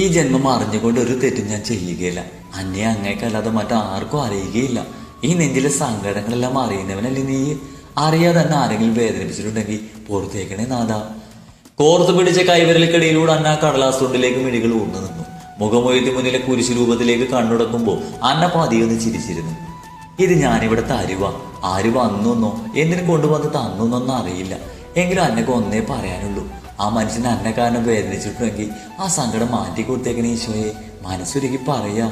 ഈ ജന്മം അറിഞ്ഞുകൊണ്ട് ഒരു തെറ്റും ഞാൻ ചെയ്യുകയില്ല. അന്നെ അങ്ങേക്കല്ലാതെ മറ്റാർക്കും അറിയുകയില്ല. ഈ നെഞ്ചിലെ സങ്കടങ്ങളെല്ലാം അറിയുന്നവനല്ലേ നീ? അറിയാതെ തന്നെ ആരെങ്കിലും വേദനിപ്പിച്ചിട്ടുണ്ടെങ്കിൽ പുറത്തേക്കണേ നാഥ. കോർത്തു പിടിച്ച കൈവിരലിക്കടിയിലൂടെ അന്ന കടലാസ് തൊണ്ടിലേക്ക് മിഴികൾ ഊർന്നു നിന്നു. മുഖമൊഴുത്തി മുന്നിലെ കുരിശു രൂപത്തിലേക്ക് കണ്ണുടക്കുമ്പോൾ അന്ന പതിയൊന്ന് ചിരിച്ചിരുന്നു. ഇത് ഞാനിവിടെ തരുവ. ആര് വന്നൊന്നോ എന്തിനു കൊണ്ടുവന്ന് തന്നൊന്നൊന്നും അറിയില്ല. എങ്കിലും അന്നക്ക് ഒന്നേ പറയാനുള്ളൂ. ആ മനുഷ്യൻ അന്നെ കാരണം വേദനിച്ചിട്ടുണ്ടെങ്കിൽ ആ സങ്കടം മാറ്റി കൊടുത്തേക്കണ ഈശോയെ. മനസ്സുരുക്കി പറയാ.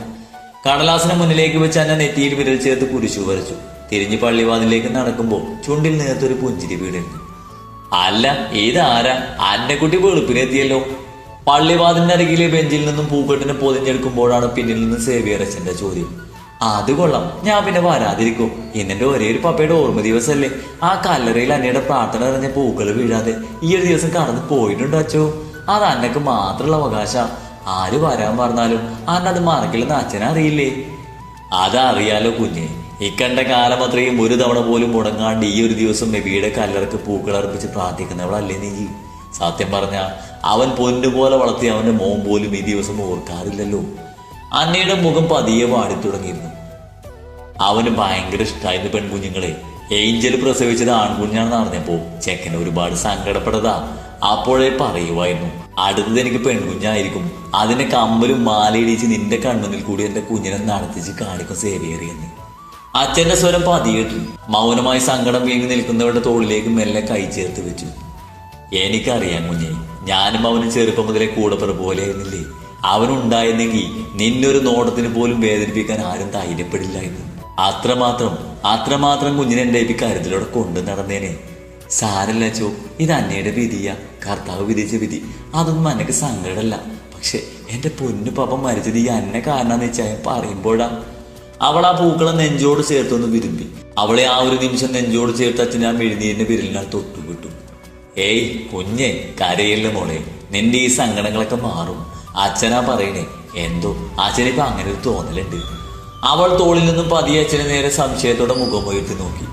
കടലാസിന് മുന്നിലേക്ക് വെച്ച് എന്നെ നെറ്റിയിൽ വിരൽ ചേർത്ത് കുരിശു വരച്ചു. തിരിഞ്ഞ് പള്ളിവാതിലേക്ക് നടക്കുമ്പോൾ ചുണ്ടിൽ നേർത്തൊരു പുഞ്ചിരി വീടുന്നു അല്ല ഇതാരാ? അന്നക്കുട്ടി വെളുപ്പിനെത്തിയല്ലോ. പള്ളിവാതിലിനരികിലെ ബെഞ്ചിൽ നിന്നും പൂക്കെട്ടിനെ പൊതിഞ്ഞെടുക്കുമ്പോഴാണ് പിന്നിൽ നിന്ന് സേവിയർ അച്ഛന്റെ ചോദ്യം. അത് കൊള്ളാം. ഞാൻ പിന്നെ വരാതിരിക്കും. ഇന്നെന്റെ ഒരേ ഒരു പപ്പയുടെ ഓർമ്മ ദിവസമല്ലേ ആ കല്ലറയിൽ അന്നയുടെ പ്രാർത്ഥന നിറഞ്ഞ പൂക്കൾ വീഴാതെ ഈ ഒരു ദിവസം കടന്നു പോയിട്ടുണ്ട് അച്ചോ. അത് അന്നക്ക് മാത്രമുള്ള അവകാശ. ആര് വരാൻ പറഞ്ഞാലും അന്നത് മറക്കില്ലെന്ന് അച്ഛനറിയില്ലേ അതറിയാലോ കുഞ്ഞെ. ഇക്കണ്ട കാലം അത്രയും ഒരു തവണ പോലും മുടങ്ങാണ്ട് ഈ ഒരു ദിവസം നബിയുടെ കല്ലറക്ക് പൂക്കൾ അർപ്പിച്ച് പ്രാർത്ഥിക്കുന്നവളല്ലേ നീ? സത്യം പറഞ്ഞ അവൻ പൊന്നുപോലെ വളർത്തിയ അവന്റെ മോൻ പോലും ഈ ദിവസം ഓർക്കാറില്ലല്ലോ. അന്നയുടെ മുഖം പതിയെ വാടി തുടങ്ങിയിരുന്നു അവന് ഭയങ്കര ഇഷ്ടമായിരുന്നു പെൺകുഞ്ഞുങ്ങളെ. ഏഞ്ചൽ പ്രസവിച്ചത് ആൺകുഞ്ഞാണെന്ന് അറിഞ്ഞപ്പോ ചെക്കൻ ഒരുപാട് സങ്കടപ്പെട്ടതാ. അപ്പോഴേ പറയുമായിരുന്നു അടുത്തത് എനിക്ക് പെൺകുഞ്ഞായിരിക്കും. അതിനെ കമ്പലും മാലയിടിച്ച് നിന്റെ കൺമുന്നിൽ കൂടി എന്റെ കുഞ്ഞിനെ നടത്തിച്ച് കാണിക്കും സേവേറിയെന്ന് അച്ഛന്റെ സ്വരം പതിയിട്ടു മൗനമായി സങ്കടം വീങ്ങി നിൽക്കുന്നവരുടെ തോളിലേക്ക് മെല്ലെ കൈ ചേർത്ത് വെച്ചു. എനിക്കറിയാം കുഞ്ഞെ ഞാനും അവന് ചെറുപ്പം മുതലേ കൂടെ പോലെയായിരുന്നില്ലേ അവനുണ്ടായിരുന്നെങ്കിൽ നിന്നൊരു നോട്ടത്തിന് പോലും വേദനിപ്പിക്കാൻ ആരും ധൈര്യപ്പെടില്ലായിരുന്നു അത്രമാത്രം അത്രമാത്രം കുഞ്ഞിനെ എന്റെ ഈ കാര്യത്തിലൂടെ കൊണ്ടു നടന്നേനെ. സാരല്ല ചോ ഇത് അന്നയുടെ വിധിയാ. കർത്താവ് വിധിച്ച വിധി. അതൊന്നും അന്നക്ക് സങ്കടമല്ല. പക്ഷെ എന്റെ പൊന്നു പാപ്പ മരിച്ചത് ഈ അന്നെ കാരണം വെച്ചാൽ പറയുമ്പോഴാ. അവൾ ആ പൂക്കളെ നെഞ്ചോട് ചേർത്തൊന്ന് വിരുമ്പി. അവളെ ആ ഒരു നിമിഷം നെഞ്ചോട് ചേർത്ത് അച്ഛൻ ആ മെഴുന്നീരിന്റെ വിരലിനാൽ തൊട്ടുവിട്ടു. ഏയ് കുഞ്ഞെ കരയില്ല മോളെ. നിന്റെ ഈ സങ്കടങ്ങളൊക്കെ മാറും. അച്ഛനാ പറയണേ എന്തോ അച്ഛനിപ്പോ അങ്ങനെ ഒരു തോന്നലുണ്ട്. അവൾ തോളിൽ നിന്നും പതിയെ അച്ഛനെ നേരെ സംശയത്തോടെ മുഖം ഉയർത്തി നോക്കി.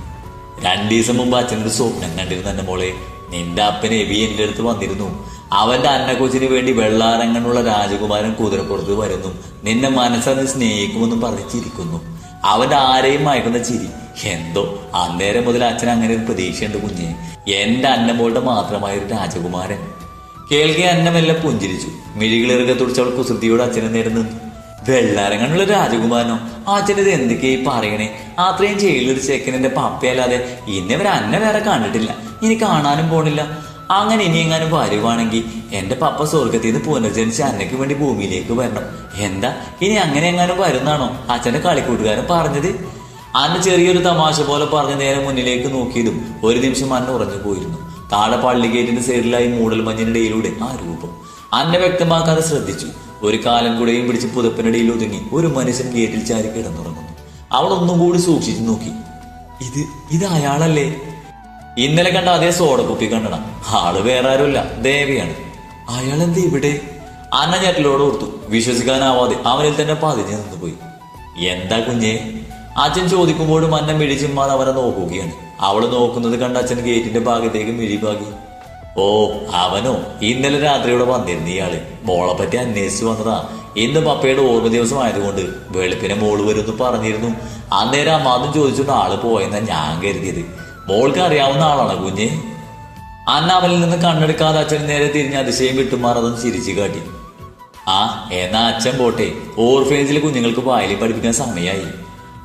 രണ്ടു ദിവസം മുമ്പ് അച്ഛനൊരു സ്വപ്നം കണ്ടിരുന്നു തന്നെ മോളെ. നിന്റെ അപ്പൻ എബി എന്റെ അടുത്ത് വന്നിരുന്നു. അവന്റെ അന്നക്കൊച്ചിന് വേണ്ടി വെള്ളാരങ്ങനുള്ള രാജകുമാരൻ കുതിരപ്പുറത്ത് വരുന്നു. നിന്നെ മനസ്സറിഞ്ഞ് സ്നേഹിക്കുമെന്നും പറഞ്ഞ് ചിരിക്കുന്നു. അവന്റെ ആരെയും മയക്കുന്ന ചിരി. എന്തോ അന്നേരം മുതൽ അച്ഛൻ അങ്ങനെ ഒരു പ്രതീക്ഷയുണ്ട് കുഞ്ഞെ. എന്റെ അന്നമോളുടെ മാത്രമായ ഒരു രാജകുമാരൻ. കേൾക്കെ അന്നമെല്ലാം പുഞ്ചിരിച്ചു. മിഴികളിറുകെ തുടിച്ചവൾ കുസൃതിയോട് അച്ഛനെ നേരെ നിന്നു. വെള്ളാരങ്ങനുള്ള രാജകുമാരനോ അച്ഛനത് എന്തൊക്കെയായി പറയണേ? അത്രയും ചെയ്തൊരു ചെക്കനിന്റെ പപ്പയല്ലാതെ ഇന്നവർ അന്ന വേറെ കണ്ടിട്ടില്ല. ഇനി കാണാനും പോണില്ല. അങ്ങനെ ഇനി എങ്ങാനും വരുവാണെങ്കിൽ എന്റെ പപ്പ സ്വർഗത്തിൽ നിന്ന് പുനർജനിച്ച് അന്നയ്ക്ക് വേണ്ടി ഭൂമിയിലേക്ക് വരണം. എന്താ? ഇനി അങ്ങനെ എങ്ങാനും വരുന്നാണോ അച്ഛന്റെ കളിക്കൂട്ടുകാരൻ പറഞ്ഞത്? അന്ന് ചെറിയൊരു തമാശ പോലെ പറഞ്ഞ് നേരെ മുന്നിലേക്ക് നോക്കിയതും ഒരു നിമിഷം അന്ന് ഉറഞ്ഞു പോയിരുന്നു താഴെ പള്ളി ഗേറ്റിന്റെ സൈഡിലായി മൂടൽ മഞ്ഞിനിടയിലൂടെ ആ രൂപം. അന്നെ വ്യക്തമാക്കാതെ ശ്രദ്ധിച്ചു. ഒരു കാലം കൂടെയും പിടിച്ച് പുതപ്പിനിടയിൽ ഒതുങ്ങി ഒരു മനുഷ്യൻ ഗേറ്റിൽ ചാരി കിടന്നുറങ്ങുന്നു. അവൾ ഒന്നും കൂടി സൂക്ഷിച്ചു നോക്കി. ഇത് ഇത് അയാളല്ലേ? ഇന്നലെ കണ്ട അതേ സോഡ കുപ്പി കണ്ടണം ആൾ വേറെ ആരുമില്ല ദേവിയാണ്. അയാൾ എന്ത് ഇവിടെ? അന്ന ഞെട്ടലോട് ഓർത്തു. വിശ്വസിക്കാനാവാതെ അവനിൽ തന്നെ പതിഞ്ഞു നിന്നുപോയി. എന്താ കുഞ്ഞേ? അച്ഛൻ ചോദിക്കുമ്പോഴും അന്നം പിടിച്ചുമാർ അവരെ നോക്കുകയാണ്. അവൾ നോക്കുന്നത് കണ്ട അച്ഛൻ ഗേറ്റിന്റെ ഭാഗത്തേക്ക് മിഴിപാകി ഓ അവനോ? ഇന്നലെ രാത്രി ഇവിടെ വന്നിരുന്നു ഇയാൾ. മോളെ പറ്റി അന്വേഷിച്ചു വന്നതാ. ഇന്ന് പപ്പയുടെ ഓർമ്മ ദിവസം ആയതുകൊണ്ട് വെളുപ്പിനെ മോൾ വരുമെന്ന് പറഞ്ഞിരുന്നു. അന്നേരം അമ്മാതും ചോദിച്ചുകൊണ്ട് ആൾ പോയെന്നാ ഞാൻ കരുതിയത്. മോൾക്ക് അറിയാവുന്ന ആളാണ് കുഞ്ഞ്. അന്ന അവനിൽ നിന്ന് കണ്ണെടുക്കാതെ അച്ഛൻ നേരെ തിരിഞ്ഞ് അതിശയം വിട്ടുമാറതും ചിരിച്ചു കാട്ടി. ആ എന്നാ അച്ഛൻ പോട്ടെ. ഓർഫനേജിലെ കുഞ്ഞുങ്ങൾക്ക് വായിലും പഠിപ്പിക്കാൻ സമയമായി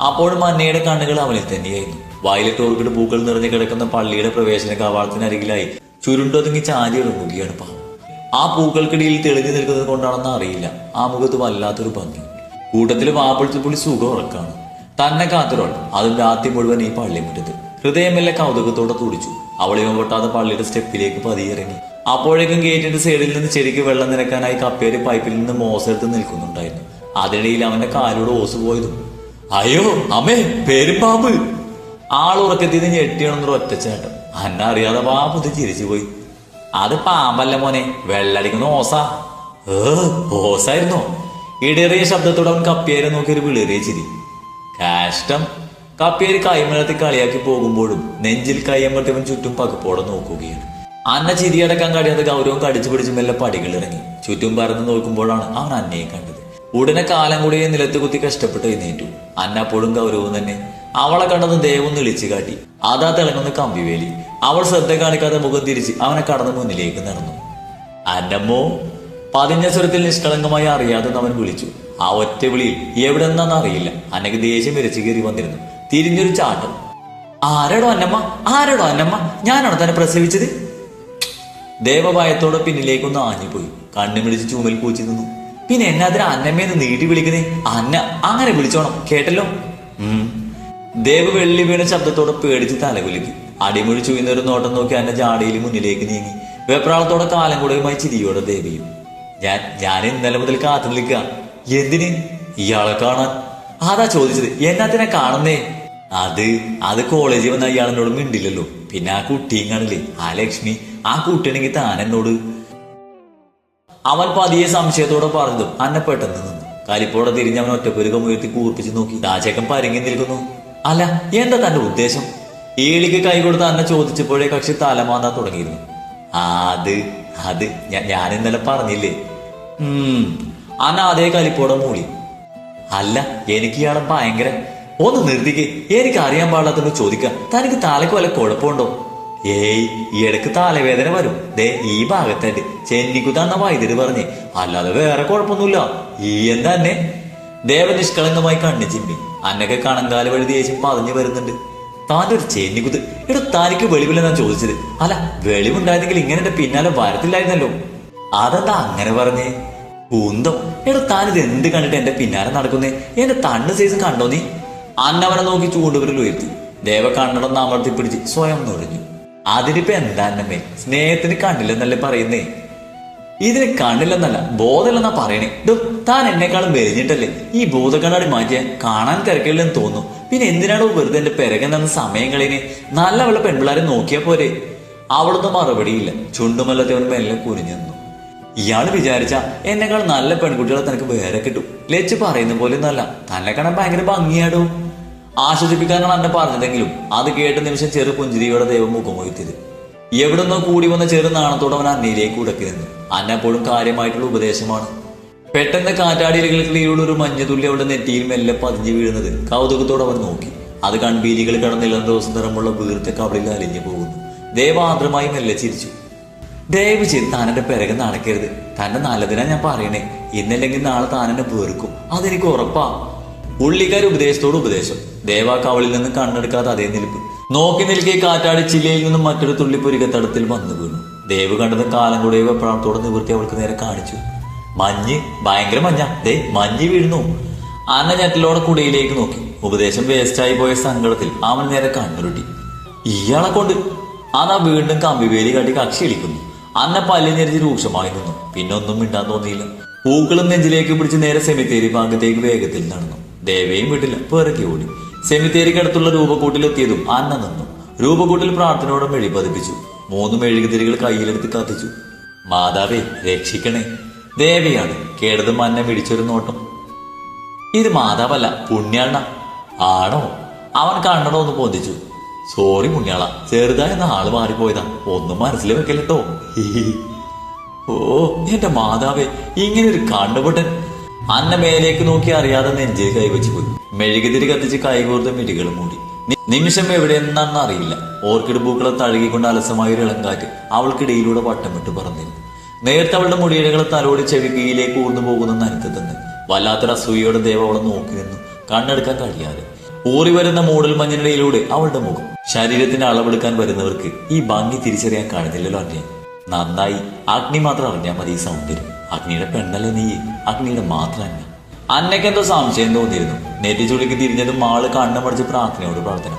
അപ്പോഴും അന്നയുടെ കണ്ണുകൾ അവനിൽ തന്നെയായിരുന്നു. വയലറ്റ് ഓർക്കിഡ് പൂക്കൾ നിറഞ്ഞു കിടക്കുന്ന പള്ളിയുടെ പ്രവേശന കവാടത്തിനരികിലായി ചുരുണ്ടൊതുങ്ങി ചാരി ഇറങ്ങുകയാണ് പാവം. ആ പൂക്കൾക്കിടയിൽ തെളിഞ്ഞു നിൽക്കുന്നത് കൊണ്ടാണെന്ന് അറിയില്ല. ആ മുഖത്ത് വല്ലാത്തൊരു ഭംഗി. കൂട്ടത്തിൽ പുളി സുഖം ഉറക്കാണ്. തന്നെ കാത്തൊരാൾ. അതും രാത്രി മുഴുവൻ ഈ പള്ളിമുറ്റത്ത് ഹൃദയമെല്ലാം കൗതുകത്തോടെ തുടിച്ചു. അവളിവൻ പൊട്ടാതെ പള്ളിയുടെ സ്റ്റെപ്പിലേക്ക് പതിയിറങ്ങി. അപ്പോഴേക്കും ഗേറ്റിന്റെ സൈഡിൽ നിന്ന് ചെടിക്ക് വെള്ളം നിരക്കാനായി കപ്പേര് പൈപ്പിൽ നിന്ന് മോസെടുത്ത് നിൽക്കുന്നുണ്ടായിരുന്നു. അതിനിടയിൽ അവന്റെ കാലോട് ഓസ് പോയതും അയ്യോ അമ്മേ പേരും പാമ്പ്. നിന്ന് ഞെട്ടിയാണെന്നൊരു ഒറ്റച്ചേട്ടം അന്ന അറിയാതെ പാമ്പ് ചിരിച്ചു പോയി. അത് പാമ്പല്ല മോനെ? വെള്ളടിക്കുന്ന ഓസ. ഏ ഓസായിരുന്നോ. ഇടേറിയ ശബ്ദത്തോടെ അവൻ കപ്പിയേരെ നോക്കി ഒരു വിളേറിയ ചിരി. കാഷ്ടം. കപ്പിയേര് കൈമലത്തിൽ കളിയാക്കി പോകുമ്പോഴും നെഞ്ചിൽ കൈയമ്പട്ടവൻ ചുറ്റും പകപ്പോടെ നോക്കുകയാണ്. അന്ന ചിരിയടക്കാൻ കഴിയാതെ ഗൗരവം കടിച്ചു പിടിച്ച് മെല്ലെ പടികൾ ഇറങ്ങി ചുറ്റും പറന്ന് നോക്കുമ്പോഴാണ് അവൻ അന്നയെ കണ്ടത്. ഉടനെ കാലം കൂടി നിലത്ത് കുത്തി കഷ്ടപ്പെട്ട് എഴുന്നേറ്റു. അന്നപ്പോഴും ഗൗരവം തന്നെ അവളെ കണ്ടത് ദേവം വിളിച്ചു കാട്ടി. അതാ തിളങ്ങുന്ന കമ്പിവേലി അവൾ ശ്രദ്ധ കാണിക്കാതെ മുഖം തിരിച്ച് അവനെ കടന്ന് മുന്നിലേക്ക് നടന്നു. അന്നമ്മോ പതിഞ്ഞ സ്വരത്തിൽ നിഷ്കളങ്കമായി അറിയാതെ അവൻ വിളിച്ചു. ആ ഒറ്റ വിളിയിൽ എവിടെ നിന്നാന്ന് അറിയില്ല. അന്നക്ക് ദേഷ്യം വിരച്ചു കയറി വന്നിരുന്നു. തിരിഞ്ഞൊരു ചാട്ടം. ആരടോ അന്നമ്മ? ആരടോ അന്നമ്മ? ഞാനാണോ തന്നെ പ്രസവിച്ചത്? ദേവഭയത്തോടെ പിന്നിലേക്കൊന്ന് ആഞ്ഞുപോയി. കണ്ണു പിടിച്ച് ചുമൽ കൂച്ചി നിന്നു. പിന്നെ എന്നാതിന് അന്നമ്മേന്ന് നീട്ടി വിളിക്കുന്നേ? അന്ന അങ്ങനെ വിളിച്ചോണം. കേട്ടല്ലോ? ദേവ് വെള്ളി വീണ ശബ്ദത്തോടെ പേടിച്ച് തലകുലുക്കി. അടിമുഴി ചുയുന്ന ഒരു നോട്ടം നോക്കി അന്ന ജാടയിൽ മുന്നിലേക്ക് നീങ്ങി. വെപ്രാളത്തോടെ കാലം കൂടെയുമായി ചിരിയോടെ ദേവിയും ഞാൻ ഞാൻ ഇന്നലെ മുതൽ കാത്തു നിൽക്കുക എന്തിന്? ഇയാളെ കാണാൻ. അതാ ചോദിച്ചത്. എന്നാത്തിനെ കാണുന്നേ? അത് അത് കോളേജിൽ വന്ന ഇയാളെന്നോട് മിണ്ടില്ലല്ലോ. പിന്നെ ആ കുട്ടിയും കാണില്ലേ? ആ ലക്ഷ്മി. ആ കുട്ടിയാണെങ്കിൽ താൻ എന്നോട്. അവൻ പതിയെ സംശയത്തോടെ പറഞ്ഞതും അന്നെ പെട്ടെന്ന് നിന്നു. കലിപ്പോടെ തിരിഞ്ഞ് അവൻ ഒറ്റപ്പുരുക്കം ഉയർത്തി കൂർപ്പിച്ച് നോക്കി. രാജേക്കൻ പരങ്ങി നിൽക്കുന്നു. അല്ല എന്താ തന്റെ ഉദ്ദേശം? ഏളിക്ക് കൈ കൊടുത്ത് അന്ന ചോദിച്ചപ്പോഴേ കക്ഷി തലമാന്താൻ തുടങ്ങിയിരുന്നു. അത് അത് ഞാൻ ഇന്നലെ പറഞ്ഞില്ലേ? ഉം അന്ന അതേ കലിപ്പോടെ മൂളി. അല്ല എനിക്ക് ഇയാളെ ഭയങ്കര ഒന്ന് നിർത്തിക്ക് എനിക്ക് അറിയാൻ പാടില്ലാത്തോണ്ട് ചോദിക്കാം. തനിക്ക് തലക്ക് വല്ല കുഴപ്പമുണ്ടോ? ഏയ് ഈ ഇടയ്ക്ക് തലവേദന വരും. ദേ ഈ ഭാഗത്തായിട്ട് ചെന്നിക്കുത്താന്ന വൈദ്യുതി പറഞ്ഞേ അല്ലാതെ വേറെ കുഴപ്പമൊന്നുമില്ല ഈ എന്താ തന്നെ ദേവ നിഷ്കളങ്കമായി കണ്ണു ചിമ്മി. അന്നൊക്കെ കണങ്കാല വഴി ചേച്ചി പതഞ്ഞു വരുന്നുണ്ട്. താന്റെ ഒരു ചെന്നിക്കുത്ത് എടോ തനിക്ക് ഞാൻ ചോദിച്ചത്. അല്ല വെളിവുണ്ടായിരുന്നെങ്കിൽ ഇങ്ങനെ എന്റെ പിന്നാലെ വരത്തില്ലായിരുന്നല്ലോ. അതെന്താ അങ്ങനെ പറഞ്ഞേ? കുന്തം. എടോ താനിത് എന്ത് കണ്ടിട്ട് എന്റെ പിന്നാലെ നടക്കുന്നേ? എന്റെ തണ്ണ് സൈസ് കണ്ടോ നീ? അന്നവനെ നോക്കി ചൂണ്ടുവരിൽ ഉയർത്തി. ദേവ കണ്ണടം നാമർത്തി പിടിച്ച് സ്വയം നുഴഞ്ഞു. അതിനിപ്പോ എന്താ അന്നമ്മേ? സ്നേഹത്തിന് കണ്ടില്ലെന്നല്ലേ പറയുന്നേ? ഇതിന് കണ്ണില്ലെന്നല്ല ബോധമില്ലെന്നാ പറയണേ. ഡോ താൻ എന്നെക്കാളും വെരിഞ്ഞിട്ടല്ലേ ഈ ബോധക്കണ്ണാടി മാറ്റിയാൽ കാണാൻ കരക്കില്ലെന്ന് തോന്നുന്നു. പിന്നെ എന്തിനാണോ വെറുതെ എന്റെ പിറകെ തന്ന സമയം കളയുന്നേ നല്ല വെള്ള പെൺപിള്ളാരെ നോക്കിയാ പോരെ. അവളൊന്നും മറുപടിയില്ല. ചുണ്ടുമല്ലത്തവൻ മെല്ലെ കുനിഞ്ഞു നിന്നു. ഇയാൾ വിചാരിച്ച എന്നെക്കാൾ നല്ല പെൺകുട്ടികളെ തനിക്ക് വേറെ കിട്ടും. ലച്ച് പറയുന്ന പോലെ ഒന്നല്ല തന്നെ കാണാൻ ഭയങ്കര ഭംഗിയാടോ. ആശ്വസിപ്പിക്കാനാണ് എന്നെ പറഞ്ഞതെങ്കിലും അത് കേട്ട നിമിഷം ചെറു പുഞ്ചിരിയോടെ ദൈവം മുഖം മുഖമൊയ്ത്തിയത് എവിടുന്നോ കൂടി വന്ന ചെറു നാണത്തോടെ അവൻ അന്നയിലേക്ക് ഉടക്കി നിന്നു. അന്ന എപ്പോഴും കാര്യമായിട്ടുള്ള ഉപദേശമാണ്. പെട്ടെന്ന് കാറ്റാടിയിലുകൾക്കിടയിലുള്ള ഒരു മഞ്ഞതുള്ളി അവിടെ നെറ്റിയിൽ മെല്ലെ പതിഞ്ഞു വീഴുന്നത് കൗതുകത്തോടെ അവൻ നോക്കി. അത് കൺപീലികൾ കടന്നിളം ദിവസം നിറമുള്ള വീർത്ത കവളിൽ അലിഞ്ഞു പോകുന്നു. ദേവാദ്രമായി മെല്ലെ ചിരിച്ചു. ദയവ് ചെയ്ത് താൻ എന്റെ പിറകെ നടക്കരുത്. തന്റെ നല്ലതിനാ ഞാൻ പറയണേ. ഇന്നല്ലെങ്കിൽ നാളെ താൻ എന്നെ വെറുക്കും. അതെനിക്ക് ഉറപ്പാ. ഉള്ളിക്കാർ ഉപദേശത്തോട് ഉപദേശം. ദേവാ കവളിൽ നിന്ന് കണ്ണെടുക്കാതെ അതേ നിൽപ്പ്. നോക്കി നിൽക്കെ കാറ്റാടി ചില്ലയിൽ നിന്നും മറ്റൊരു തുള്ളി തടത്തിൽ വന്നു വീണു. ദേവ് കണ്ടത് കാലം കൂടെ വെപ്രാളത്തോടെ നിവൃത്തി അവൾക്ക് നേരെ കാണിച്ചു. മഞ്ഞ് ഭയങ്കര മഞ്ഞ. ദേ മഞ്ഞ് വീഴുന്നു. അന്ന ഞെട്ടലോടെ കുടയിലേക്ക് നോക്കി. ഉപദേശം വേസ്റ്റായി പോയ സങ്കടത്തിൽ അവൻ നേരെ കണ്ണുരുട്ടി. ഇയാളെ കൊണ്ട് അതാ വീണ്ടും കമ്പിവേലി കാട്ടി കക്ഷി ഇളിക്കുന്നു അന്ന പല്ല് ഞെരിച്ച് രൂക്ഷമായി നിന്നു. പിന്നെ ഒന്നും മിണ്ടാൻ തോന്നിയില്ല. പൂക്കളും നെഞ്ചിലേക്ക് പിടിച്ച് നേരെ സെമിത്തേരി ഭാഗത്തേക്ക് വേഗത്തിൽ നടന്നു. ദേവയും വീട്ടിൽ പിറക്കി ഓടി. സെമിത്തേരിക്കടുത്തുള്ള രൂപക്കൂട്ടിലെത്തിയതും അന്ന നിന്നു. രൂപക്കൂട്ടിൽ പ്രാർത്ഥനയോടെ മെഴി പതിപ്പിച്ചു. മൂന്ന് മെഴുകുതിരികൾ കയ്യിലെടുത്ത് കത്തിച്ചു. മാതാവേ രക്ഷിക്കണേ. ദേവിയാണ്. കേടതും അന്ന പിടിച്ചൊരു നോട്ടം. ഇത് മാതാവല്ല പുണ്യാള ആണോ? അവൻ കണ്ണടോ ഒന്ന് പൊന്തിച്ചു. സോറി പുണ്യാള. ചെറുതായെന്ന ആൾ മാറിപ്പോയതാ. ഒന്നും മനസ്സിൽ വെക്കല്ലോ ഓ എന്റെ മാതാവേ ഇങ്ങനെ ഒരു കണ്ണുപൊട്ടൻ. അന്ന മേലേക്ക് നോക്കി അറിയാതെ നെഞ്ചിൽ കൈവച്ച് പോയി മെഴുകുതിരി കത്തിച്ച് കൈകോർത്ത മിടികൾ മൂടി. നിമിഷം എവിടെയെന്നാണെന്ന് അറിയില്ല. ഓർക്കിഡ് പൂക്കളെ തഴുകിക്കൊണ്ട് അലസമായ ഒരു ഇളങ്കാറ്റ് അവൾക്കിടയിലൂടെ വട്ടം വിട്ട് പറന്നിരുന്നു. നേരത്തെ അവളുടെ മുടിയിഴകളെ തലോടി ചെവികയിലേക്ക് ഊർന്നു പോകുന്ന നനത്ത് തന്നെ. വല്ലാത്തൊരു അസൂയയുടെ ദേവ അവളെ നോക്കി നിന്നു. കണ്ണെടുക്കാൻ കഴിയാതെ. ഊറി വരുന്ന മൂടൽ മഞ്ഞിനിടയിലൂടെ അവളുടെ മുഖം. ശരീരത്തിന്റെ അളവെടുക്കാൻ വരുന്നവർക്ക് ഈ ഭംഗി തിരിച്ചറിയാൻ കാണുന്നില്ലല്ലോ അന്യ നന്നായി. അഗ്നി മാത്രം അറിഞ്ഞാൽ മതി ഈ സൗന്ദര്യം. അഗ്നിയുടെ പെണ്ണല്ലേ നീ? അഗ്നിയുടെ മാത്രം അന്നയ്ക്ക് എന്തോ സംശയം തോന്നിയിരുന്നു. നെറ്റി ചുളിക്ക് തിരിഞ്ഞതും ആൾ കണ്ണുമടിച്ച് പ്രാർത്ഥനയോട് പ്രാർത്ഥന.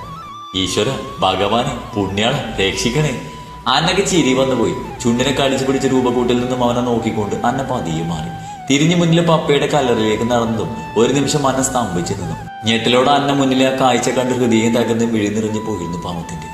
ഈശ്വര ഭഗവാനെ പുണ്യാളെ രക്ഷിക്കണേ. അന്നയ്ക്ക് ചിരി വന്നുപോയി. ചുണ്ടിനെ കടിച്ചു പിടിച്ച രൂപക്കൂട്ടിൽ നിന്നും അവനെ നോക്കിക്കൊണ്ട് അന്ന പതിയെ മാറി. തിരിഞ്ഞു മുന്നിലെ പപ്പയുടെ കല്ലറിലേക്ക് നടന്നതും ഒരു നിമിഷം അന്ന സ്തംഭിച്ചു നിന്നു. ഞെട്ടിലോടെ അന്ന മുന്നിലെ ആ കാഴ്ച കണ്ട് ഹൃദയം തകർന്ന് വിഴുന്നിറിഞ്ഞു പോയിരുന്നു പാമത്തിന്റെ